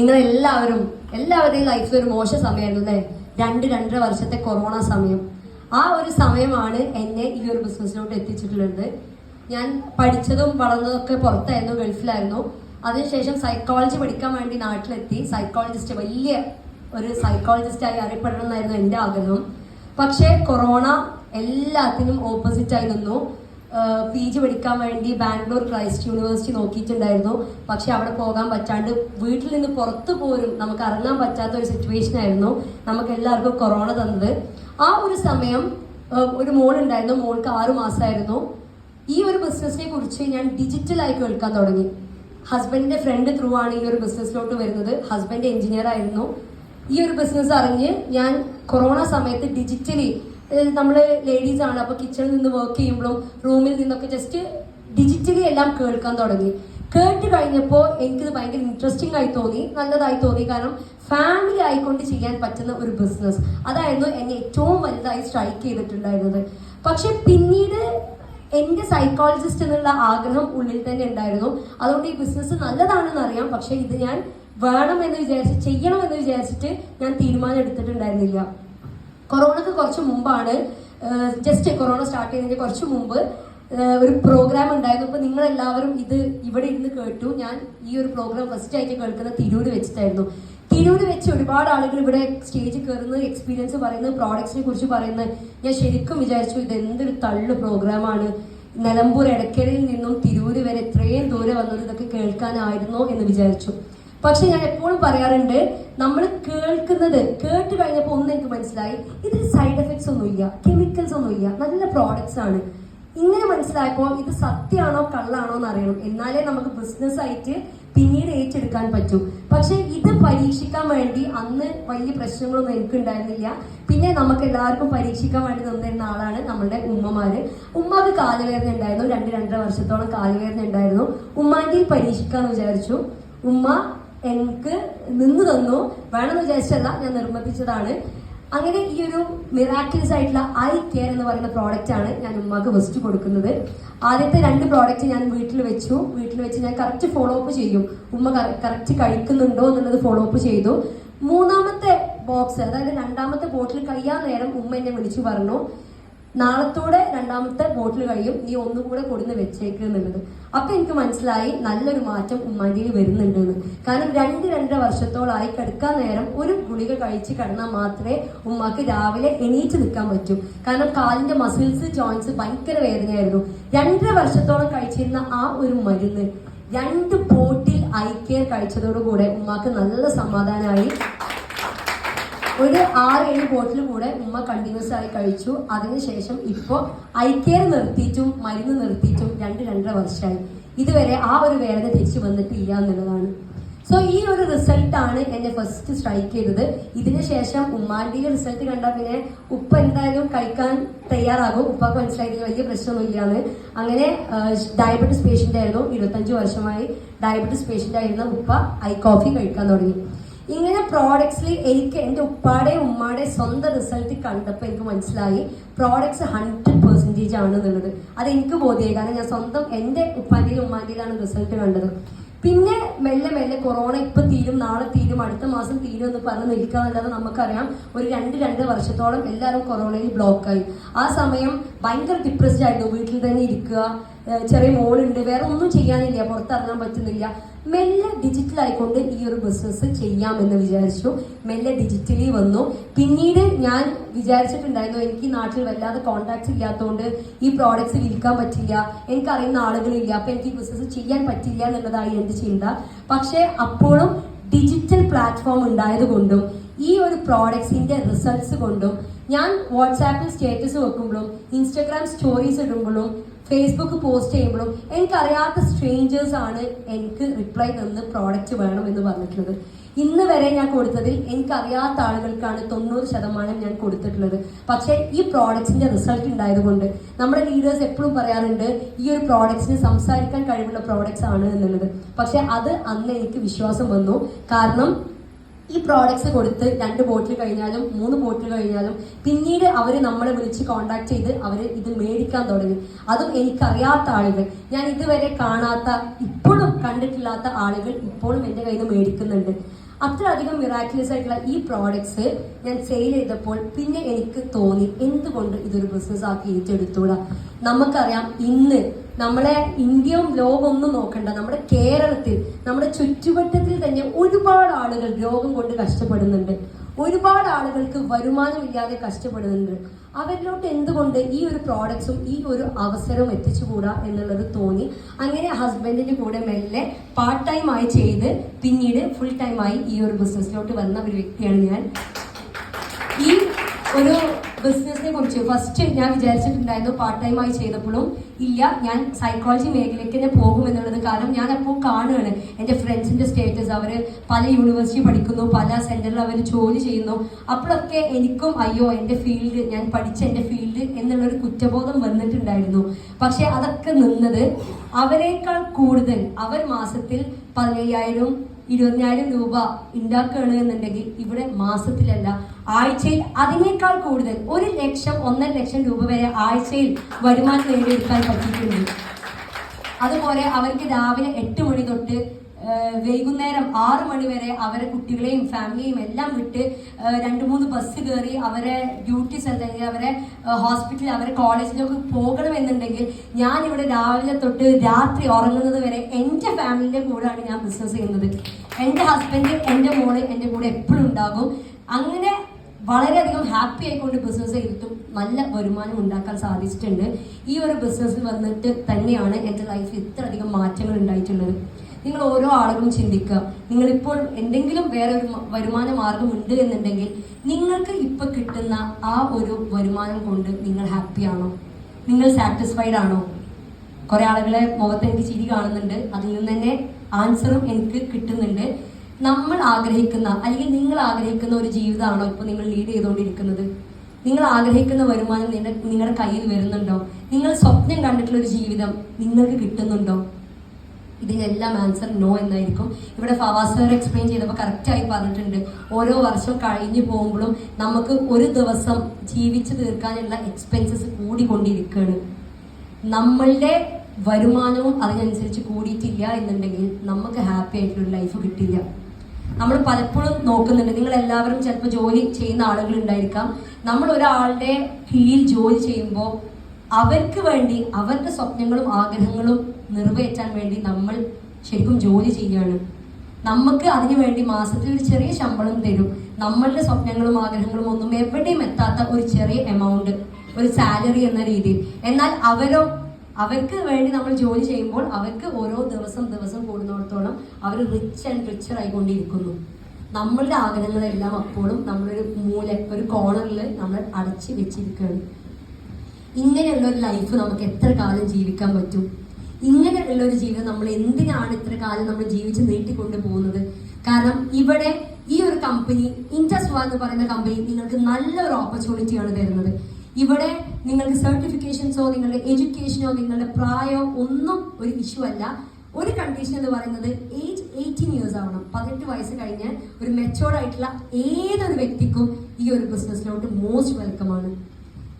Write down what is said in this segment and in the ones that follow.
നിങ്ങൾ എല്ലാവരും എല്ലാവരുടെയും ലൈഫിൽ ഒരു മോശ സമയമായിരുന്നു അല്ലേ? രണ്ട് രണ്ടര വർഷത്തെ കൊറോണ സമയം. ആ ഒരു സമയമാണ് എന്നെ ഈ ഒരു ബിസിനസ്സിലോട്ട് എത്തിച്ചിട്ടുള്ളത്. ഞാൻ പഠിച്ചതും വളർന്നതൊക്കെ പുറത്തായിരുന്നു ഗൾഫിലായിരുന്നു. അതിനുശേഷം സൈക്കോളജി പഠിക്കാൻ വേണ്ടി നാട്ടിലെത്തി. സൈക്കോളജിസ്റ്റ് വലിയ ഒരു സൈക്കോളജിസ്റ്റായി അറിയപ്പെടണം എന്നായിരുന്നു എന്റെ ആഗ്രഹം. പക്ഷേ കൊറോണ എല്ലാത്തിനും ഓപ്പോസിറ്റ് ആയി നിന്നു. പി ജി പഠിക്കാൻ വേണ്ടി ബാംഗ്ലൂർ ക്രൈസ്റ്റ് യൂണിവേഴ്സിറ്റി നോക്കിയിട്ടുണ്ടായിരുന്നു. പക്ഷെ അവിടെ പോകാൻ പറ്റാണ്ട് വീട്ടിൽ നിന്ന് പുറത്തു പോലും നമുക്ക് ഇറങ്ങാൻ പറ്റാത്ത ഒരു സിറ്റുവേഷൻ ആയിരുന്നു. നമുക്ക് എല്ലാവർക്കും കൊറോണ തന്നത്. ആ ഒരു സമയം ഒരു ഒരു മോളുണ്ടായിരുന്നു മോൾക്ക് ആറു മാസമായിരുന്നു ഈ ഒരു ബിസിനസ്സിനെ കുറിച്ച് ഞാൻ ഡിജിറ്റലായി കേൾക്കാൻ തുടങ്ങി. ഹസ്ബൻഡിന്റെ ഫ്രണ്ട് ത്രൂ ആണ് ഈ ഒരു ബിസിനസ്സിലോട്ട് വരുന്നത്. ഹസ്ബൻഡ് എഞ്ചിനീയർ ആയിരുന്നു. ഈ ഒരു ബിസിനസ് അറിഞ്ഞ് ഞാൻ കൊറോണ സമയത്ത് ഡിജിറ്റലി നമ്മൾ ലേഡീസ് ആണ്. അപ്പൊ കിച്ചണിൽ നിന്ന് വർക്ക് ചെയ്യുമ്പോഴും റൂമിൽ നിന്നൊക്കെ ജസ്റ്റ് ഡിജിറ്റലി എല്ലാം കേൾക്കാൻ തുടങ്ങി. കേട്ട് കഴിഞ്ഞപ്പോൾ എനിക്കിത് ഭയങ്കര ഇൻട്രസ്റ്റിംഗ് ആയി തോന്നി. നല്ലതായി തോന്നി. കാരണം ഫാമിലി ആയിക്കൊണ്ട് ചെയ്യാൻ പറ്റുന്ന ഒരു ബിസിനസ് അതായിരുന്നു എന്നെ ഏറ്റവും വലുതായി സ്ട്രൈക്ക് ചെയ്തിട്ടുണ്ടായിരുന്നത്. പക്ഷെ പിന്നീട് എന്റെ സൈക്കോളജിസ്റ്റ് എന്നുള്ള ആഗ്രഹം ഉള്ളിൽ തന്നെ ഉണ്ടായിരുന്നു. അതുകൊണ്ട് ഈ ബിസിനസ് നല്ലതാണെന്ന് അറിയാം. പക്ഷെ ഇത് ഞാൻ വേണമെന്ന് വിചാരിച്ച് ചെയ്യണമെന്ന് വിചാരിച്ചിട്ട് ഞാൻ തീരുമാനം എടുത്തിട്ടുണ്ടായിരുന്നില്ല. കൊറോണക്ക് കുറച്ച് മുമ്പാണ് ജസ്റ്റ് കൊറോണ സ്റ്റാർട്ട് ചെയ്തതിന് കുറച്ച് മുമ്പ് ഒരു പ്രോഗ്രാം ഉണ്ടായിരുന്നു. നിങ്ങൾ എല്ലാവരും ഇത് ഇവിടെ ഇരുന്ന് കേട്ടു. ഞാൻ ഈ ഒരു പ്രോഗ്രാം ഫസ്റ്റ് ആയിട്ട് കേൾക്കുന്ന തിരൂര് വെച്ചിട്ടായിരുന്നു. തിരൂര് വെച്ച് ഒരുപാട് ആളുകൾ ഇവിടെ സ്റ്റേജിൽ കയറുന്ന എക്സ്പീരിയൻസ് പറയുന്നത് പ്രോഡക്ട്സിനെ കുറിച്ച് പറയുന്നത് ഞാൻ ശരിക്കും വിചാരിച്ചു ഇത് എന്തൊരു തള്ളു പ്രോഗ്രാമാണ് നിലമ്പൂർ എടക്കരയിൽ നിന്നും തിരൂര് വരെ ഇത്രയും ദൂരെ വന്നത് ഇതൊക്കെ കേൾക്കാനായിരുന്നോ എന്ന് വിചാരിച്ചു. പക്ഷെ ഞാൻ എപ്പോഴും പറയാറുണ്ട് നമ്മൾ കേൾക്കുന്നത് കേട്ട് കഴിഞ്ഞപ്പോൾ ഒന്ന് എനിക്ക് മനസ്സിലായി ഇതിൽ സൈഡ് എഫക്ട്സ് ഒന്നുമില്ല കെമിക്കൽസ് ഒന്നുമില്ല നല്ല പ്രോഡക്ട്സ് ആണ്. ഇങ്ങനെ മനസ്സിലായപ്പോൾ ഇത് സത്യമാണോ കള്ളാണോ എന്ന് അറിയണം. എന്നാലേ നമുക്ക് ബിസിനസ് ആയിട്ട് പിന്നീട് ഏറ്റെടുക്കാൻ പറ്റൂ. പക്ഷെ ഇത് പരീക്ഷിക്കാൻ വേണ്ടി അന്ന് വലിയ പ്രശ്നങ്ങളൊന്നും എനിക്ക് ഉണ്ടായിരുന്നില്ല പിന്നെ നമുക്ക് എല്ലാവർക്കും പരീക്ഷിക്കാൻ വേണ്ടി നിന്നിരുന്ന ആളാണ് നമ്മുടെ ഉമ്മമാര്. ഉമ്മാക്ക് കാലുവേദന ഉണ്ടായിരുന്നു രണ്ട് രണ്ടര വർഷത്തോളം കാലുവേദന ഉണ്ടായിരുന്നു. ഉമ്മാന്റെ പരീക്ഷിക്കാന്ന് വിചാരിച്ചു. ഉമ്മ എനിക്ക് നിന്ന് തന്നു. വേണമെന്ന് വിചാരിച്ചല്ല ഞാൻ നിർബന്ധിച്ചതാണ് അങ്ങനെ ഈ ഒരു മിറാക്കിൾസ് ആയിട്ടുള്ള ഐ കെയർ എന്ന് പറയുന്ന പ്രോഡക്റ്റ് ആണ് ഞാൻ ഉമ്മക്ക് ഫസ്റ്റ് കൊടുക്കുന്നത്. ആദ്യത്തെ രണ്ട് പ്രോഡക്റ്റ് ഞാൻ വീട്ടിൽ വെച്ചു. വീട്ടിൽ വെച്ച് ഞാൻ കറക്റ്റ് ഫോളോ അപ്പ് ചെയ്യും. ഉമ്മ കറക്റ്റ് കഴിക്കുന്നുണ്ടോ എന്നുള്ളത് ഫോളോ അപ്പ് ചെയ്തു. മൂന്നാമത്തെ ബോക്സ് അതായത് രണ്ടാമത്തെ ബോട്ടിൽ കഴിയാൻ നേരം ഉമ്മ എന്നെ വിളിച്ചു പറഞ്ഞു. നാളത്തോടെ രണ്ടാമത്തെ ബോട്ടിൽ കഴിയും. നീ ഒന്നുകൂടെ കൊടുന്ന് വെച്ചേക്ക് എന്നുള്ളത്. അപ്പൊ എനിക്ക് മനസ്സിലായി നല്ലൊരു മാറ്റം ഉമ്മാന്റെ വരുന്നുണ്ടെന്ന്. കാരണം രണ്ട് രണ്ടര വർഷത്തോളായി കിടക്കാൻ നേരം ഒരു ഗുളിക കഴിച്ച് കിടന്നാൽ മാത്രമേ ഉമ്മാക്ക് രാവിലെ എണീറ്റ് നിൽക്കാൻ പറ്റൂ. കാരണം കാലിന്റെ മസിൽസ് ജോയിൻസ് ഭയങ്കര വേദനയായിരുന്നു. രണ്ടര വർഷത്തോളം കഴിച്ചിരുന്ന ആ ഒരു മരുന്ന് രണ്ട് ബോട്ടിൽ ഐ കെയർ കഴിച്ചതോടുകൂടെ ഉമ്മാക്ക് നല്ല സമാധാനമായി. ഒരു ആറ് ഏഴ് ബോട്ടിൽ കൂടെ ഉമ്മ കണ്ടിന്യൂസ് ആയി കഴിച്ചു. അതിനുശേഷം ഇപ്പോൾ ഐ കെയർ നിർത്തിയിട്ടും മരുന്ന് നിർത്തിയിട്ടും രണ്ട് രണ്ടര വർഷമായി. ഇതുവരെ ആ ഒരു വേദന തിരിച്ചു വന്നിട്ടില്ല എന്നുള്ളതാണ്. സോ ഈ ഒരു റിസൾട്ട് ആണ് എന്നെ ഫസ്റ്റ് സ്ട്രൈക്ക് ചെയ്തത്. ഇതിനുശേഷം ഉമ്മാന്റെ റിസൾട്ട് കണ്ടാൽ പിന്നെ ഉപ്പ എന്തായാലും കഴിക്കാൻ തയ്യാറാകും. ഉപ്പാക്ക് മനസ്സിലായി വലിയ പ്രശ്നമൊന്നുമില്ലാന്ന്. അങ്ങനെ ഡയബറ്റിസ് പേഷ്യന്റ് ആയിരുന്നു. ഇരുപത്തഞ്ച് വർഷമായി ഡയബറ്റിസ് പേഷ്യന്റ് ആയിരുന്ന ഉപ്പ ഐ കോഫി കഴിക്കാൻ തുടങ്ങി. ഇങ്ങനെ പ്രോഡക്ട്സിൽ എനിക്ക് എന്റെ ഉപ്പാടെ ഉമ്മാടെ സ്വന്തം റിസൾട്ട് കണ്ടപ്പോൾ എനിക്ക് മനസ്സിലായി. പ്രോഡക്ട്സ് ഹൺഡ്രഡ് പെർസെന്റേജ് ആണ് എന്നുള്ളത്. അത് എനിക്ക് ബോധ്യമായി കാരണം ഞാൻ സ്വന്തം എന്റെ ഉപ്പാന്റെയും ഉമ്മാന്റെയിലാണ് റിസൾട്ട് കണ്ടത്. പിന്നെ മെല്ലെ മെല്ലെ കൊറോണ ഇപ്പം തീരും നാളെ തീരും അടുത്ത മാസം തീരും എന്ന് പറഞ്ഞ് നിൽക്കാന്നല്ലാതെ നമുക്കറിയാം ഒരു രണ്ട് രണ്ട് വർഷത്തോളം എല്ലാവരും കൊറോണയിൽ ബ്ലോക്കായി ആ സമയം ഭയങ്കര ഡിപ്രസ്ഡ് ആയിരുന്നു. വീട്ടിൽ തന്നെ ഇരിക്കുക ചെറിയ മോളുണ്ട്. വേറെ ഒന്നും ചെയ്യാനില്ല. പുറത്തിറങ്ങാൻ പറ്റുന്നില്ല. മെല്ലെ ഡിജിറ്റൽ ആയിക്കൊണ്ട് ഈ ഒരു ബിസിനസ് ചെയ്യാമെന്ന് വിചാരിച്ചു. മെല്ലെ ഡിജിറ്റലി വന്നു. പിന്നീട് ഞാൻ വിചാരിച്ചിട്ടുണ്ടായിരുന്നു എനിക്ക് നാട്ടിൽ വല്ലാതെ കോണ്ടാക്ട്സ് ഇല്ലാത്തതുകൊണ്ട് ഈ പ്രോഡക്ട്സ് വിൽക്കാൻ പറ്റില്ല. എനിക്കറിയുന്ന ആളുകളില്ല അപ്പൊ എനിക്ക് ഈ ബിസിനസ് ചെയ്യാൻ പറ്റില്ല എന്നുള്ളതായി എന്റെ ചിന്ത? പക്ഷേ അപ്പോഴും ഡിജിറ്റൽ പ്ലാറ്റ്ഫോം ഉണ്ടായതുകൊണ്ടും ഈ ഒരു പ്രോഡക്ട്സിന്റെ റിസൾട്ട്സ് കൊണ്ടും ഞാൻ വാട്സാപ്പിൽ സ്റ്റേറ്റസ് വെക്കുമ്പോഴും ഇൻസ്റ്റഗ്രാം സ്റ്റോറീസ് ഇടുമ്പോഴും ഫേസ്ബുക്ക് പോസ്റ്റ് ചെയ്യുമ്പോഴും എനിക്കറിയാത്ത സ്ട്രേഞ്ചേഴ്സ് ആണ് എനിക്ക് റിപ്ലൈ തന്ന് പ്രോഡക്റ്റ് വേണം എന്ന് പറഞ്ഞിട്ടുള്ളത്. ഇന്ന് വരെ ഞാൻ കൊടുത്തതിൽ എനിക്കറിയാത്ത ആളുകൾക്കാണ് തൊണ്ണൂറ് ശതമാനം ഞാൻ കൊടുത്തിട്ടുള്ളത്. പക്ഷേ ഈ പ്രോഡക്റ്റിന്റെ റിസൾട്ട് ഉണ്ടായതുകൊണ്ട് നമ്മുടെ ലീഡേഴ്സ് എപ്പോഴും പറയാറുണ്ട് ഈ ഒരു പ്രോഡക്റ്റ്സിന് സംസാരിക്കാൻ കഴിവുള്ള പ്രോഡക്റ്റ്സ് ആണ് എന്നുള്ളത്. പക്ഷെ അത് അന്ന് എനിക്ക് വിശ്വാസം വന്നു. കാരണം ഈ പ്രോഡക്ട്സ് കൊടുത്ത് രണ്ട് ബോട്ടിൽ കഴിഞ്ഞാലും മൂന്ന് ബോട്ടിൽ കഴിഞ്ഞാലും പിന്നീട് അവർ നമ്മളെ വിളിച്ച് കോണ്ടാക്ട് ചെയ്ത് അവർ ഇത് മേടിക്കാൻ തുടങ്ങി. അതും എനിക്കറിയാത്ത ആളുകൾ. ഞാൻ ഇതുവരെ കാണാത്ത ഇപ്പോഴും കണ്ടിട്ടില്ലാത്ത ആളുകൾ ഇപ്പോഴും എന്റെ കയ്യിൽ നിന്ന് മേടിക്കുന്നുണ്ട്. അത്രയധികം മിറാക്കുലസ് ആയിട്ടുള്ള ഈ പ്രോഡക്ട്സ് ഞാൻ സെയിൽ ചെയ്തപ്പോൾ പിന്നെ എനിക്ക് തോന്നി എന്തുകൊണ്ട് ഇതൊരു ബിസിനസ് ആക്കി ഏറ്റെടുത്തൂടാ? നമുക്കറിയാം ഇന്ന് നമ്മളെ ഇന്ത്യയും ലോകവും ഒന്നും നോക്കണ്ട. നമ്മുടെ കേരളത്തിൽ നമ്മുടെ ചുറ്റുവട്ടത്തിൽ തന്നെ ഒരുപാട് ആളുകൾ രോഗം കൊണ്ട് കഷ്ടപ്പെടുന്നുണ്ട്. ഒരുപാട് ആളുകൾക്ക് വരുമാനമില്ലാതെ കഷ്ടപ്പെടുന്നുണ്ട്. അവരിലോട്ട് എന്തുകൊണ്ട് ഈ ഒരു പ്രോഡക്ട്സും ഈ ഒരു അവസരവും എത്തിച്ചുകൂടാ എന്നുള്ളത് തോന്നി. അങ്ങനെ ഹസ്ബൻഡിന്റെ കൂടെ മെല്ലെ പാർട്ട് ടൈം ആയി ചെയ്ത് പിന്നീട് ഫുൾ ടൈം ആയി ഈ ഒരു ബിസിനസ്സിലോട്ട് വന്ന ഒരു വ്യക്തിയാണ് ഞാൻ. ഈ ഒരു ബിസിനസിനെ കുറിച്ച് ഫസ്റ്റ് ഞാൻ വിചാരിച്ചിട്ടുണ്ടായിരുന്നു പാർട്ട് ടൈം ആയി ചെയ്തപ്പോഴും ഇല്ല ഞാൻ സൈക്കോളജി മേഖലയ്ക്ക് തന്നെ പോകും എന്നുള്ളത് കാരണം ഞാൻ അപ്പോൾ കാണുകയാണ് എന്റെ ഫ്രണ്ട്സിന്റെ സ്റ്റേറ്റസ് അവർ പല യൂണിവേഴ്സിറ്റി പഠിക്കുന്നു പല സെന്ററിൽ അവർ ജോലി ചെയ്യുന്നു. അപ്പോഴൊക്കെ എനിക്കും അയ്യോ എന്റെ ഫീൽഡ് ഞാൻ പഠിച്ച എന്റെ ഫീൽഡ് എന്നുള്ളൊരു കുറ്റബോധം വന്നിട്ടുണ്ടായിരുന്നു. പക്ഷെ അതൊക്കെ നിന്നത് അവരെക്കാൾ കൂടുതൽ അവർ മാസത്തിൽ പതിനയ്യായിരം ഇരുപതിനായിരം രൂപ ഉണ്ടാക്കുകയാണ് എന്നുണ്ടെങ്കിൽ ഇവിടെ മാസത്തിലല്ല ആഴ്ചയിൽ അതിനേക്കാൾ കൂടുതൽ ഒരു ലക്ഷം ഒന്നര ലക്ഷം രൂപ വരെ ആഴ്ചയിൽ വരുമാനം നേടിയെടുക്കാൻ പറ്റിയിട്ടുണ്ട്. അതുപോലെ അവർക്ക് രാവിലെ എട്ട് മണി തൊട്ട് വൈകുന്നേരം ആറ് മണി വരെ അവരെ കുട്ടികളെയും ഫാമിലിയും എല്ലാം വിട്ട് രണ്ട് മൂന്ന് ബസ് കയറി അവരെ ഡ്യൂട്ടീസ് അല്ലെങ്കിൽ അവരെ ഹോസ്പിറ്റലിൽ അവരെ കോളേജിലൊക്കെ പോകണമെന്നുണ്ടെങ്കിൽ ഞാൻ ഇവിടെ രാവിലെ തൊട്ട് രാത്രി ഉറങ്ങുന്നത് വരെ എന്റെ ഫാമിലിന്റെ കൂടെയാണ് ഞാൻ ബിസിനസ് ചെയ്യുന്നത്. എന്റെ ഹസ്ബൻഡ് എന്റെ മോൾ എന്റെ കൂടെ എപ്പോഴും ഉണ്ടാകും. അങ്ങനെ വളരെയധികം ഹാപ്പി ആയിക്കൊണ്ട് ബിസിനസ് ചെയ്തിട്ടും നല്ല വരുമാനം ഉണ്ടാക്കാൻ സാധിച്ചിട്ടുണ്ട്. ഈ ഒരു ബിസിനസ്സിൽ വന്നിട്ട് തന്നെയാണ് എന്റെ ലൈഫിൽ ഇത്രയധികം മാറ്റങ്ങൾ ഉണ്ടായിട്ടുള്ളത്. നിങ്ങൾ ഓരോ ആളുകളും ചിന്തിക്കുക. നിങ്ങളിപ്പോൾ എന്തെങ്കിലും വേറെ ഒരു വരുമാന മാർഗം ഉണ്ട് എന്നുണ്ടെങ്കിൽ നിങ്ങൾക്ക് ഇപ്പൊ കിട്ടുന്ന ആ ഒരു വരുമാനം കൊണ്ട് നിങ്ങൾ ഹാപ്പി ആണോ? നിങ്ങൾ സാറ്റിസ്ഫൈഡ് ആണോ? കുറെ ആളുകളെ മുഖത്ത് എനിക്ക് ചിരി കാണുന്നുണ്ട്. അതിൽ നിന്ന് തന്നെ ആൻസറും എനിക്ക് കിട്ടുന്നുണ്ട്. നമ്മൾ ആഗ്രഹിക്കുന്ന അല്ലെങ്കിൽ നിങ്ങൾ ആഗ്രഹിക്കുന്ന ഒരു ജീവിതമാണോ ഇപ്പൊ നിങ്ങൾ ലീഡ് ചെയ്തുകൊണ്ടിരിക്കുന്നത്? നിങ്ങൾ ആഗ്രഹിക്കുന്ന വരുമാനം നിങ്ങളുടെ നിങ്ങളുടെ കയ്യിൽ വരുന്നുണ്ടോ? നിങ്ങൾ സ്വപ്നം കണ്ടിട്ടുള്ള ഒരു ജീവിതം നിങ്ങൾക്ക് കിട്ടുന്നുണ്ടോ? ഇതിനെല്ലാം ആൻസർ നോ എന്നായിരിക്കും. ഇവിടെ ഫവാസ് സാർ എക്സ്പ്ലെയിൻ ചെയ്തപ്പോൾ കറക്റ്റായി പറഞ്ഞിട്ടുണ്ട്. ഓരോ വർഷം കഴിഞ്ഞു പോകുമ്പോഴും നമുക്ക് ഒരു ദിവസം ജീവിച്ചു തീർക്കാനുള്ള എക്സ്പെൻസസ് കൂടിക്കൊണ്ടിരിക്കുകയാണ്. നമ്മളുടെ വരുമാനവും അതിനനുസരിച്ച് കൂടിയിട്ടില്ല എന്നുണ്ടെങ്കിൽ നമുക്ക് ഹാപ്പി ആയിട്ടുള്ള ലൈഫ് കിട്ടില്ല. നമ്മൾ പലപ്പോഴും നോക്കുന്നുണ്ട്. നിങ്ങൾ എല്ലാവരും ചിലപ്പോൾ ജോലി ചെയ്യുന്ന ആളുകൾ ഉണ്ടായിരിക്കാം നമ്മൾ ഒരാളുടെ കീഴിൽ ജോലി ചെയ്യുമ്പോൾ അവർക്ക് വേണ്ടി അവരുടെ സ്വപ്നങ്ങളും ആഗ്രഹങ്ങളും നിറവേറ്റാൻ വേണ്ടി നമ്മൾ ശരിക്കും ജോലി ചെയ്യുകയാണ്. നമുക്ക് അതിനു വേണ്ടി മാസത്തിൽ ഒരു ചെറിയ ശമ്പളം തരും. നമ്മളുടെ സ്വപ്നങ്ങളും ആഗ്രഹങ്ങളും ഒന്നും എവിടെയും എത്താത്ത ഒരു ചെറിയ എമൗണ്ട് ഒരു സാലറി എന്ന രീതിയിൽ. എന്നാൽ അവരോ അവർക്ക് വേണ്ടി നമ്മൾ ജോലി ചെയ്യുമ്പോൾ അവർക്ക് ഓരോ ദിവസം ദിവസം കൂടുന്നിടത്തോളം അവർ റിച്ച് ആൻഡ് റിച്ചർ ആയിക്കൊണ്ടിരിക്കുന്നു. നമ്മളുടെ ആഗ്രഹങ്ങളെല്ലാം അപ്പോഴും നമ്മളൊരു മൂല ഒരു കോണറിൽ നമ്മൾ അടച്ചു വെച്ചിരിക്കുകയാണ്. ഇങ്ങനെയുള്ള ഒരു ലൈഫ് നമുക്ക് എത്ര കാലം ജീവിക്കാൻ പറ്റും? ഇങ്ങനെയുള്ള ഒരു ജീവിതം നമ്മൾ എന്തിനാണ് ഇത്ര കാലം നമ്മൾ ജീവിച്ച് നീട്ടിക്കൊണ്ട് പോകുന്നത്? കാരണം ഇവിടെ ഈ ഒരു കമ്പനി ഇൻഡസ്വാ എന്ന് പറയുന്ന കമ്പനി നിങ്ങൾക്ക് നല്ലൊരു ഓപ്പർച്യൂണിറ്റിയാണ് തരുന്നത്. ഇവിടെ നിങ്ങൾക്ക് സർട്ടിഫിക്കേഷൻസോ നിങ്ങളുടെ എഡ്യൂക്കേഷനോ നിങ്ങളുടെ പ്രായോ ഒന്നും ഒരു ഇഷ്യൂ അല്ല. ഒരു കണ്ടീഷൻ എന്ന് പറയുന്നത് ഏജ് എയ്റ്റീൻ ഇയേഴ്സ് ആവണം. പതിനെട്ട് വയസ്സ് കഴിഞ്ഞ് ഒരു മെച്ചോർഡ് ആയിട്ടുള്ള ഏതൊരു വ്യക്തിക്കും ഈ ഒരു ബിസിനസ്സിലോട്ട് മോസ്റ്റ് വെൽക്കം ആണ്.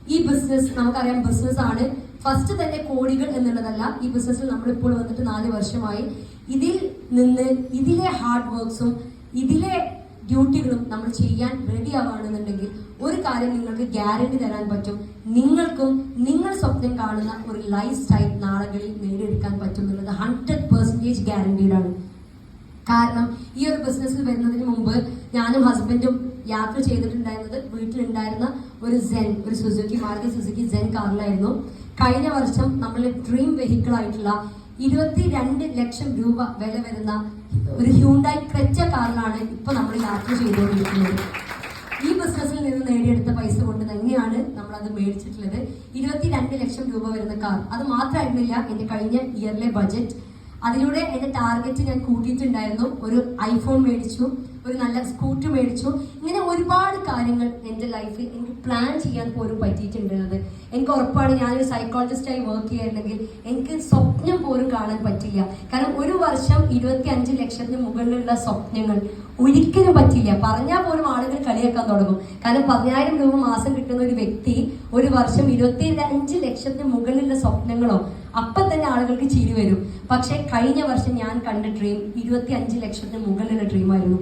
ഈ ബിസിനസ് നമുക്കറിയാം ബിസിനസ് ആണ്. ഫസ്റ്റ് തന്നെ കോടികൾ എന്നുള്ളതല്ല ഈ ബിസിനസ്സിൽ നമ്മളിപ്പോൾ വന്നിട്ട് നാല് വർഷമായി. ഇതിൽ നിന്ന് ഇതിലെ ഹാർഡ് വർക്ക്സും ഇതിലെ ഡ്യൂട്ടികളും നമ്മൾ ചെയ്യാൻ റെഡി ആവുകയാണെന്നുണ്ടെങ്കിൽ ഒരു കാര്യം നിങ്ങൾക്ക് ഗ്യാരണ്ടി തരാൻ പറ്റും. നിങ്ങൾക്കും നിങ്ങൾ സ്വപ്നം കാണുന്ന ഒരു ലൈഫ് സ്റ്റൈൽ നാളുകളിൽ നേടിയെടുക്കാൻ പറ്റും എന്നുള്ളത് ഹൺഡ്രഡ് പെർസെന്റേജ് ഗ്യാരണ്ടീഡാണ് കാരണം ഈ ഒരു ബിസിനസ്സിൽ വരുന്നതിന് മുമ്പ് ഞാനും ഹസ്ബൻഡും യാത്ര ചെയ്തിട്ടുണ്ടായിരുന്നത് വീട്ടിലുണ്ടായിരുന്ന ഒരു സെൻ ഒരു സുസുക്കി മാർഗ സുസുക്കി സെൻ കാറിലായിരുന്നു കഴിഞ്ഞ വർഷം നമ്മൾ ഡ്രീം വെഹിക്കിൾ ആയിട്ടുള്ള ഇരുപത്തി രണ്ട് ലക്ഷം രൂപ വില വരുന്ന ഒരു ഹ്യൂണ്ടായി ക്രെറ്റ കാറിലാണ് ഇപ്പൊ നമ്മൾ യാത്ര ചെയ്തുകൊണ്ടിരിക്കുന്നത്. ഈ ബിസിനസ്സിൽ നിന്ന് നേടിയെടുത്ത പൈസ കൊണ്ട് തന്നെയാണ് നമ്മൾ അത് മേടിച്ചിട്ടുള്ളത്. ഇരുപത്തിരണ്ട് ലക്ഷം രൂപ വരുന്ന കാർ. അത് മാത്രമായിരുന്നില്ല എന്റെ കഴിഞ്ഞ ഇയറിലെ ബജറ്റ് അതിലൂടെ എന്റെ ടാർഗറ്റ് ഞാൻ കൂട്ടിയിട്ടുണ്ടായിരുന്നു. ഒരു ഐഫോൺ മേടിച്ചു ഒരു നല്ല സ്കൂട്ടർ മേടിച്ചു. ഇങ്ങനെ ഒരുപാട് കാര്യങ്ങൾ എന്റെ ലൈഫിൽ എനിക്ക് പ്ലാൻ ചെയ്യാൻ പോലും പറ്റിയിട്ടുണ്ടെന്നത് എനിക്ക് ഉറപ്പാണ് ഞാനൊരു സൈക്കോളജിസ്റ്റായി വർക്ക് ചെയ്യുന്നുണ്ടെങ്കിൽ എനിക്ക് സ്വപ്നം പോലും കാണാൻ പറ്റില്ല. കാരണം ഒരു വർഷം ഇരുപത്തി അഞ്ച് ലക്ഷത്തിന് മുകളിലുള്ള സ്വപ്നങ്ങൾ ഒരിക്കലും പറ്റില്ല. പറഞ്ഞാൽ പോലും ആളുകൾ കളിയാക്കാൻ തുടങ്ങും. കാരണം പതിനായിരം രൂപ മാസം കിട്ടുന്ന ഒരു വ്യക്തി ഒരു വർഷം ഇരുപത്തി അഞ്ച് ലക്ഷത്തിന് മുകളിലുള്ള സ്വപ്നങ്ങളോ അപ്പം തന്നെ ആളുകൾക്ക് ചിരി വരും. പക്ഷെ കഴിഞ്ഞ വർഷം ഞാൻ കണ്ട ഡ്രീം ഇരുപത്തി അഞ്ച് ലക്ഷത്തിന് മുകളിലുള്ള ഡ്രീമായിരുന്നു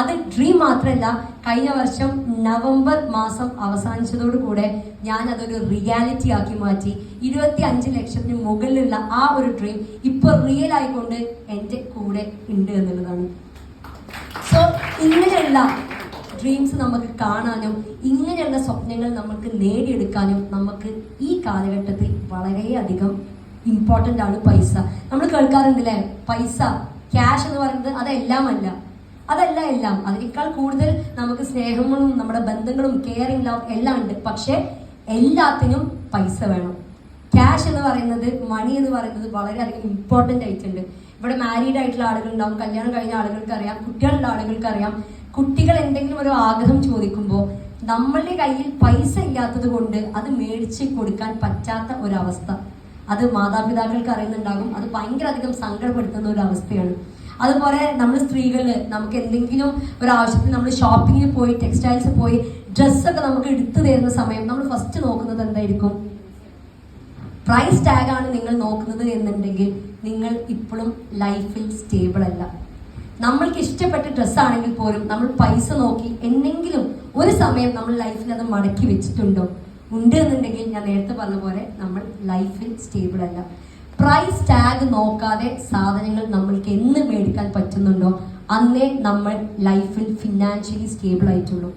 അത് ഡ്രീം മാത്രമല്ല കഴിഞ്ഞ വർഷം നവംബർ മാസം അവസാനിച്ചതോടുകൂടെ ഞാൻ അതൊരു റിയാലിറ്റി ആക്കി മാറ്റി. ഇരുപത്തി അഞ്ച് ലക്ഷത്തിന് മുകളിലുള്ള ആ ഒരു ഡ്രീം ഇപ്പൊ റിയൽ ആയിക്കൊണ്ട് എന്റെ കൂടെ ഉണ്ട് എന്നുള്ളതാണ്. സോ ഇങ്ങനെയുള്ള ഡ്രീംസ് നമുക്ക് കാണാനും ഇങ്ങനെയുള്ള സ്വപ്നങ്ങൾ നമുക്ക് നേടിയെടുക്കാനും നമുക്ക് ഈ കാലഘട്ടത്തിൽ വളരെയധികം ഇമ്പോർട്ടന്റ് ആണ് പൈസ. നമ്മൾ കേൾക്കാറുണ്ടല്ലേ? പൈസ ക്യാഷ് എന്ന് പറയുന്നത് അതെല്ലാം അല്ല അതല്ല എല്ലാം. അതിനേക്കാൾ കൂടുതൽ നമുക്ക് സ്നേഹങ്ങളും നമ്മുടെ ബന്ധങ്ങളും കെയറിങ് ലവ് എല്ലാം ഉണ്ട്. പക്ഷേ എല്ലാത്തിനും പൈസ വേണം. ക്യാഷ് എന്ന് പറയുന്നത് മണി എന്ന് പറയുന്നത് വളരെയധികം ഇമ്പോർട്ടന്റ് ആയിട്ടുണ്ട് ഇവിടെ മാരീഡ് ആയിട്ടുള്ള ആളുകൾ ഉണ്ടാവും കല്യാണം കഴിഞ്ഞ ആളുകൾക്ക് അറിയാം കുട്ടികളുടെ ആളുകൾക്ക് അറിയാം കുട്ടികൾ എന്തെങ്കിലും ഒരു ആഗ്രഹം ചോദിക്കുമ്പോൾ നമ്മളുടെ കയ്യിൽ പൈസ ഇല്ലാത്തത് കൊണ്ട് അത് മേടിച്ച് കൊടുക്കാൻ പറ്റാത്ത ഒരവസ്ഥ. അത് മാതാപിതാക്കൾക്ക് അറിയുന്നുണ്ടാകും. അത് ഭയങ്കര അധികം സങ്കടപ്പെടുത്തുന്ന ഒരു അവസ്ഥയാണ്. അതുപോലെ നമ്മൾ സ്ത്രീകളിൽ നമുക്ക് എന്തെങ്കിലും ഒരു ആവശ്യത്തിന് നമ്മൾ ഷോപ്പിങ്ങിന് പോയി ടെക്സ്റ്റൈൽസ് പോയി ഡ്രസ്സൊക്കെ നമുക്ക് എടുത്തു തരുന്ന സമയം നമ്മൾ ഫസ്റ്റ് നോക്കുന്നത് എന്തായിരിക്കും? പ്രൈസ് ടാഗാണ് നിങ്ങൾ നോക്കുന്നത് എന്നുണ്ടെങ്കിൽ നിങ്ങൾ ഇപ്പോഴും ലൈഫിൽ സ്റ്റേബിൾ അല്ല. നമ്മൾക്ക് ഇഷ്ടപ്പെട്ട ഡ്രസ്സ് ആണെങ്കിൽ പോലും നമ്മൾ പൈസ നോക്കി എന്തെങ്കിലും ഒരു സമയം നമ്മൾ ലൈഫിൽ അത് മടക്കി വെച്ചിട്ടുണ്ടോ? ഉണ്ട് എന്നുണ്ടെങ്കിൽ ഞാൻ നേരത്തെ പറഞ്ഞ പോലെ നമ്മൾ ലൈഫിൽ സ്റ്റേബിൾ അല്ല. പ്രൈസ് ടാഗ് നോക്കാതെ സാധനങ്ങൾ നമ്മൾക്ക് എന്ന് മേടിക്കാൻ പറ്റുന്നുണ്ടോ? അന്നേ നമ്മൾ ലൈഫിൽ ഫിനാൻഷ്യലി സ്റ്റേബിൾ ആയിട്ടുള്ളൂ.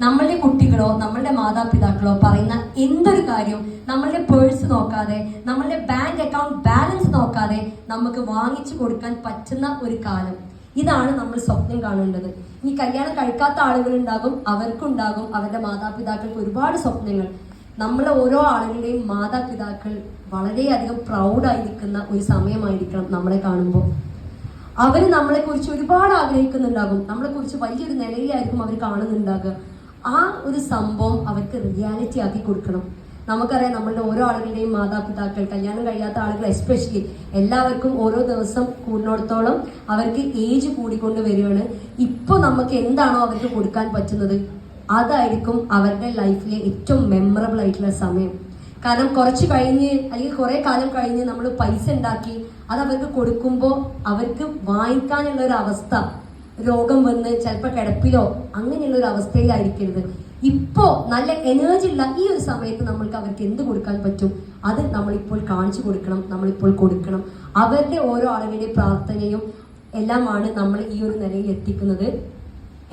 നമ്മളുടെ കുട്ടികളോ നമ്മളുടെ മാതാപിതാക്കളോ പറയുന്ന എന്തൊരു കാര്യം നമ്മളുടെ പേഴ്സ് നോക്കാതെ നമ്മളുടെ ബാങ്ക് അക്കൗണ്ട് ബാലൻസ് നോക്കാതെ നമുക്ക് വാങ്ങിച്ചു കൊടുക്കാൻ പറ്റുന്ന ഒരു കാലം. ഇതാണ് നമ്മൾ സ്വപ്നം കാണേണ്ടത്. ഇനി കല്യാണം കഴിക്കാത്ത ആളുകൾ ഉണ്ടാകും അവർക്കുണ്ടാകും അവരുടെ മാതാപിതാക്കൾക്ക് ഒരുപാട് സ്വപ്നങ്ങൾ. നമ്മളെ ഓരോ ആളുകളുടെയും മാതാപിതാക്കൾ വളരെയധികം പ്രൗഡായി നിൽക്കുന്ന ഒരു സമയമായിരിക്കണം നമ്മളെ കാണുമ്പോൾ. അവർ നമ്മളെ കുറിച്ച് ഒരുപാട് ആഗ്രഹിക്കുന്നുണ്ടാകും. നമ്മളെ കുറിച്ച് വലിയൊരു നിലയിലായിരിക്കും അവർ കാണുന്നുണ്ടാകുക. ആ ഒരു സംഭവം അവർക്ക് റിയാലിറ്റി ആക്കി കൊടുക്കണം. നമുക്കറിയാം നമ്മളുടെ ഓരോ ആളുകളുടെയും മാതാപിതാക്കൾ കല്യാണം കഴിയാത്ത ആളുകൾ എസ്പെഷ്യലി എല്ലാവർക്കും ഓരോ ദിവസം കൂടുന്നിടത്തോളം അവർക്ക് ഏജ് കൂടിക്കൊണ്ട് വരികയാണ്. ഇപ്പോൾ നമുക്ക് എന്താണോ അവർക്ക് കൊടുക്കാൻ പറ്റുന്നത്? അതായിരിക്കും അവരുടെ ലൈഫിലെ ഏറ്റവും മെമ്മറബിൾ ആയിട്ടുള്ള സമയം. കാരണം കുറച്ച് കഴിഞ്ഞ് അല്ലെങ്കിൽ കുറെ കാലം കഴിഞ്ഞ് നമ്മൾ പൈസ ഉണ്ടാക്കി അത് അവർക്ക് കൊടുക്കുമ്പോൾ അവർക്ക് വാങ്ങിക്കാനുള്ള ഒരു അവസ്ഥ രോഗം വന്ന് ചിലപ്പോൾ കിടപ്പിലോ അങ്ങനെയുള്ള ഒരു അവസ്ഥയിലായിരിക്കരുത്. ഇപ്പോ നല്ല എനർജി ഉള്ള ഈ ഒരു സമയത്ത് നമ്മൾക്ക് അവർക്ക് എന്ത് കൊടുക്കാൻ പറ്റും? അത് നമ്മളിപ്പോൾ കാണിച്ചു കൊടുക്കണം നമ്മളിപ്പോൾ കൊടുക്കണം. അവരുടെ ഓരോ ആളുകളുടെ പ്രാർത്ഥനയും എല്ലാമാണ് നമ്മൾ ഈ ഒരു നിലയിൽ എത്തിക്കുന്നത്.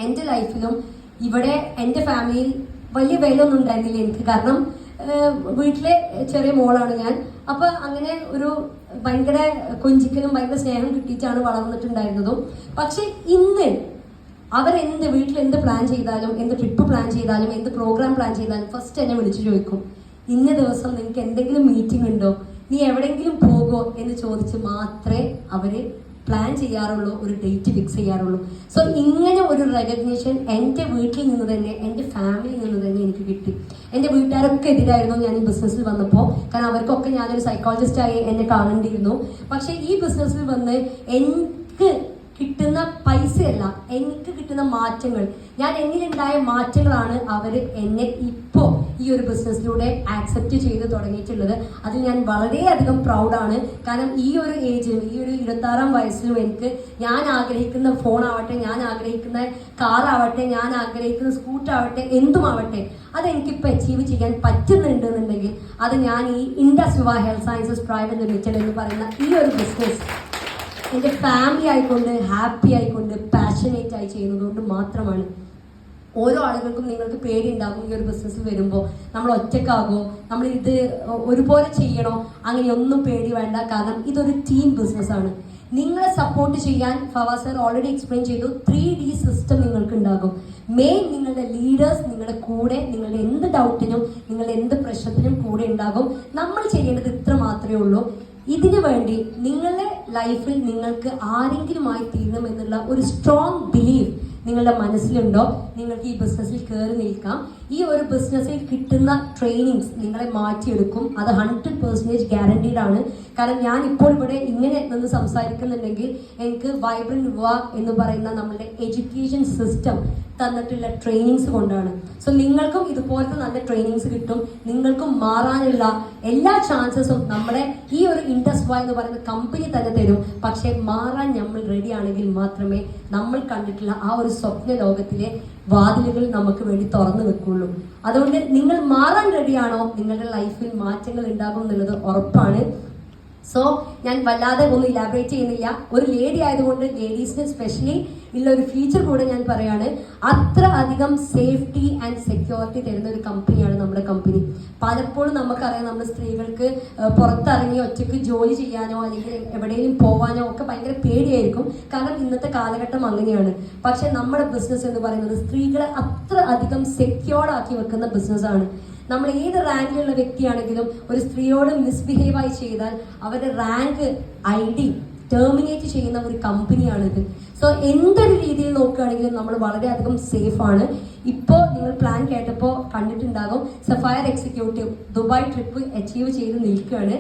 എന്റെ ലൈഫിലും ഇവിടെ എന്റെ ഫാമിലിയിൽ വലിയ വിലയൊന്നും ഉണ്ടായിരുന്നില്ല എനിക്ക്. കാരണം വീട്ടിലെ ചെറിയ മോളാണ് ഞാൻ. അപ്പൊ അങ്ങനെ ഒരു ഭയങ്കര കൊഞ്ചിക്കലും ഭയങ്കര സ്നേഹം കിട്ടിയിട്ടാണ് വളർന്നിട്ടുണ്ടായിരുന്നതും പക്ഷെ ഇന്ന് അവരെന്ത് വീട്ടിൽ എന്ത് പ്ലാൻ ചെയ്താലും എന്ത് ട്രിപ്പ് പ്ലാൻ ചെയ്താലും എന്ത് പ്രോഗ്രാം പ്ലാൻ ചെയ്താലും ഫസ്റ്റ് എന്നെ വിളിച്ചു ചോദിക്കും ഇന്ന ദിവസം നിനക്ക് എന്തെങ്കിലും മീറ്റിംഗ് ഉണ്ടോ? നീ എവിടെങ്കിലും പോകോ? എന്ന് ചോദിച്ച് മാത്രമേ അവർ പ്ലാൻ ചെയ്യാറുള്ളൂ ഒരു ഡേറ്റ് ഫിക്സ് ചെയ്യാറുള്ളൂ. സോ ഇങ്ങനെ ഒരു റെക്കഗ്നീഷൻ എന്റെ വീട്ടിൽ നിന്ന് തന്നെ എന്റെ ഫാമിലിയിൽ നിന്ന് തന്നെ എനിക്ക് കിട്ടി. എന്റെ വീട്ടുകാരൊക്കെ എതിരായിരുന്നു ഞാൻ ഈ ബിസിനസ്സിൽ വന്നപ്പോൾ. കാരണം അവർക്കൊക്കെ ഞാനൊരു സൈക്കോളജിസ്റ്റായി എന്നെ കാണേണ്ടിയിരുന്നു. പക്ഷേ ഈ ബിസിനസ്സിൽ വന്ന് എനിക്ക് കിട്ടുന്ന പൈസയല്ല എനിക്ക് കിട്ടുന്ന മാറ്റങ്ങൾ. ഞാൻ എന്നിലുണ്ടായ മാറ്റങ്ങളാണ് അവർ എന്നെ ഇപ്പോൾ ഈ ഒരു ബിസിനസ്സിലൂടെ ആക്സെപ്റ്റ് ചെയ്ത് തുടങ്ങിയിട്ടുള്ളത്. അതിൽ ഞാൻ വളരെയധികം പ്രൗഡാണ് കാരണം ഈ ഒരു ഏജിലും ഈ ഒരു ഇരുപത്താറാം വയസ്സിലും എനിക്ക് ഞാൻ ആഗ്രഹിക്കുന്ന ഫോൺ ആവട്ടെ ഞാൻ ആഗ്രഹിക്കുന്ന കാർ ആവട്ടെ ഞാൻ ആഗ്രഹിക്കുന്ന സ്കൂട്ടർ ആവട്ടെ എന്തുമാവട്ടെ അതെനിക്കിപ്പോൾ അച്ചീവ് ചെയ്യാൻ പറ്റുന്നുണ്ട് എന്നുണ്ടെങ്കിൽ അത് ഞാൻ ഈ ഇൻഡസ് വിവാഹ ഹെൽത്ത് സയൻസസ് പ്രൈവറ്റ് ലിമിറ്റഡ് എന്ന് പറയുന്ന ഈ ഒരു ബിസിനസ് എന്റെ ഫാമിലി ആയിക്കൊണ്ട് ഹാപ്പി ആയിക്കൊണ്ട് പാഷനേറ്റ് ആയി ചെയ്യുന്നത് കൊണ്ട് മാത്രമാണ്. ഓരോ ആളുകൾക്കും നിങ്ങൾക്ക് പേടി ഉണ്ടാകും ഈ ഒരു ബിസിനസ് വരുമ്പോൾ നമ്മൾ ഒറ്റക്കാകോ നമ്മൾ ഇത് ഒരുപോലെ ചെയ്യണോ? അങ്ങനെയൊന്നും പേടി വേണ്ട. കാരണം ഇതൊരു ടീം ബിസിനസ്സാണ് നിങ്ങളെ സപ്പോർട്ട് ചെയ്യാൻ ഫവാസർ സർ ഓൾറെഡി എക്സ്പ്ലെയിൻ ചെയ്തു. ത്രീ ഡി സിസ്റ്റം നിങ്ങൾക്ക് ഉണ്ടാകും. മെയിൻ നിങ്ങളുടെ ലീഡേഴ്സ് നിങ്ങളുടെ കൂടെ നിങ്ങളുടെ എന്ത് ഡൗട്ടിനും നിങ്ങളുടെ എന്ത് പ്രശ്നത്തിനും കൂടെ ഉണ്ടാകും. നമ്മൾ ചെയ്യേണ്ടത് ഇത്ര മാത്രമേ ഉള്ളൂ. ഇതിനു വേണ്ടി നിങ്ങളുടെ ലൈഫിൽ നിങ്ങൾക്ക് ആരെങ്കിലുമായി തീരണമെന്നുള്ള ഒരു സ്ട്രോങ് ബിലീഫ് നിങ്ങളുടെ മനസ്സിലുണ്ടോ? നിങ്ങൾക്ക് ഈ ബിസിനസ്സിൽ കയറി നിൽക്കാം. ഈ ഒരു ബിസിനസ്സിൽ കിട്ടുന്ന ട്രെയിനിങ്സ് നിങ്ങളെ മാറ്റിയെടുക്കും. അത് ഹൺഡ്രഡ് പെർസെന്റേജ് ഗ്യാരണ്ടീഡ് ആണ്. കാരണം ഞാൻ ഇപ്പോൾ ഇവിടെ ഇങ്ങനെ നിന്ന് സംസാരിക്കുന്നുണ്ടെങ്കിൽ എനിക്ക് വൈബ്രന്റ് വർക്ക് എന്ന് പറയുന്ന നമ്മുടെ എഡ്യൂക്കേഷൻ സിസ്റ്റം തന്നിട്ടുള്ള ട്രെയിനിങ്സ് കൊണ്ടാണ്. സോ നിങ്ങൾക്കും ഇതുപോലത്തെ നല്ല ട്രെയിനിങ്സ് കിട്ടും. നിങ്ങൾക്കും മാറാനുള്ള എല്ലാ ചാൻസസും നമ്മുടെ ഈ ഒരു ഇൻഡസ്ട്രി എന്ന് പറയുന്ന കമ്പനി തന്നെ തരും. പക്ഷേ മാറാൻ നമ്മൾ റെഡി ആണെങ്കിൽ മാത്രമേ നമ്മൾ കണ്ടിട്ടുള്ള ആ ഒരു സ്വപ്ന ലോകത്തിലെ വാതിലുകൾ നമുക്ക് വേണ്ടി തുറന്നു വെക്കുള്ളൂ. അതുകൊണ്ട് നിങ്ങൾ മാറാൻ റെഡിയാണോ നിങ്ങളുടെ ലൈഫിൽ മാറ്റങ്ങൾ ഉണ്ടാകും എന്നുള്ളത് ഉറപ്പാണ്. സോ ഞാൻ വല്ലാതെ ഒന്നും ഇലാബറേറ്റ് ചെയ്യുന്നില്ല. ഒരു ലേഡി ആയതുകൊണ്ട് ലേഡീസിന് സ്പെഷ്യലി ഉള്ള ഒരു ഫീച്ചർ കൂടെ ഞാൻ പറയാണ്. അത്ര അധികം സേഫ്റ്റി ആൻഡ് സെക്യൂരിറ്റി തരുന്ന ഒരു കമ്പനിയാണ് നമ്മുടെ കമ്പനി പലപ്പോഴും നമുക്കറിയാം നമ്മുടെ സ്ത്രീകൾക്ക് പുറത്തിറങ്ങി ഒറ്റയ്ക്ക് ജോലി ചെയ്യാനോ അല്ലെങ്കിൽ എവിടെയെങ്കിലും പോവാനോ ഒക്കെ ഭയങ്കര പേടിയായിരിക്കും. കാരണം ഇന്നത്തെ കാലഘട്ടം അങ്ങനെയാണ്. പക്ഷെ നമ്മുടെ ബിസിനസ് എന്ന് പറയുന്നത് സ്ത്രീകളെ അത്ര അധികം സെക്യൂർഡ് ആക്കി വെക്കുന്ന ബിസിനസ്സാണ് നമ്മൾ ഏത് റാങ്കിലുള്ള വ്യക്തിയാണെങ്കിലും ഒരു സ്ത്രീയോട് മിസ്ബിഹേവ് ആയി ചെയ്താൽ അവരുടെ റാങ്ക് ഐ ഡി ടെർമിനേറ്റ് ചെയ്യുന്ന ഒരു കമ്പനിയാണിത് സോ എന്തൊരു രീതിയിൽ നോക്കുകയാണെങ്കിലും നമ്മൾ വളരെയധികം സേഫ് ആണ്. ഇപ്പോൾ നിങ്ങൾ പ്ലാൻ കേട്ടപ്പോൾ കണ്ടിട്ടുണ്ടാകും sapphire executive Dubai trip achieve ചെയ്ത് നിൽക്കുകയാണ്.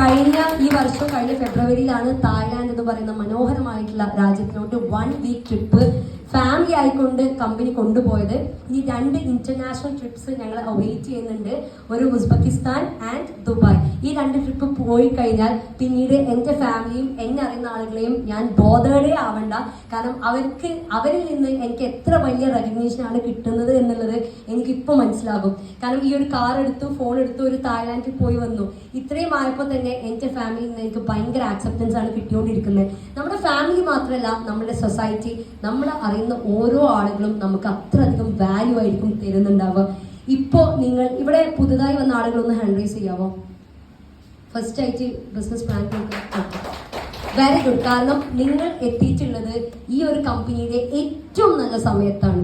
കഴിഞ്ഞ ഈ വർഷം കഴിഞ്ഞ ഫെബ്രുവരിയിലാണ് തായ്ലാന്റ് എന്ന് പറയുന്ന മനോഹരമായിട്ടുള്ള രാജ്യത്തിലോട്ട് വൺ വീക്ക് ട്രിപ്പ് ഫാമിലി ആയിക്കൊണ്ട് കമ്പനി കൊണ്ടുപോയത്. ഈ രണ്ട് ഇന്റർനാഷണൽ ട്രിപ്സ് ഞങ്ങൾ അവൈറ്റ് ചെയ്യുന്നുണ്ട്. ഒരു ഉസ്ബെക്കിസ്ഥാൻ ആൻഡ് ദുബായ്. ഈ രണ്ട് ട്രിപ്പ് പോയി കഴിഞ്ഞാൽ പിന്നീട് എന്റെ ഫാമിലിയും എന്നെ അറിയുന്ന ആളുകളെയും ഞാൻ ബോധേഡേ ആവണ്ട. കാരണം അവർക്ക് അവരിൽ നിന്ന് എനിക്ക് എത്ര വലിയ റെക്കഗ്നീഷൻ ആണ് കിട്ടുന്നത് എന്നുള്ളത് എനിക്കിപ്പോൾ മനസ്സിലാകും. കാരണം ഈ ഒരു കാർ എടുത്തു ഫോൺ എടുത്തു ഒരു തായ്ലാൻഡിൽ പോയി വന്നു. ഇത്രയും ആയപ്പോൾ തന്നെ എന്റെ ഫാമിലിയിൽ നിന്ന് എനിക്ക് ഭയങ്കര ആക്സെപ്റ്റൻസ് ആണ് കിട്ടിക്കൊണ്ടിരിക്കുന്നത്. നമ്മുടെ ഫാമിലി മാത്രമല്ല നമ്മുടെ സൊസൈറ്റി നമ്മൾ അറിയുന്ന ഓരോ ആളുകളും നമുക്ക് അത്രയധികം വാല്യൂ ആയിരിക്കും തരുന്നുണ്ടാവുക. ഇപ്പോൾ നിങ്ങൾ ഇവിടെ പുതുതായി വന്ന ആളുകളൊന്ന് ഹാൻഡ് റൈസ് ചെയ്യാവോ? ഫസ്റ്റ് ആയിട്ട് ബിസിനസ് പ്ലാൻ വെരി ഗുഡ് കാരണം നിങ്ങൾ എത്തിയിട്ടുള്ളത് ഈ ഒരു കമ്പനിയുടെ ഏറ്റവും നല്ല സമയത്താണ്.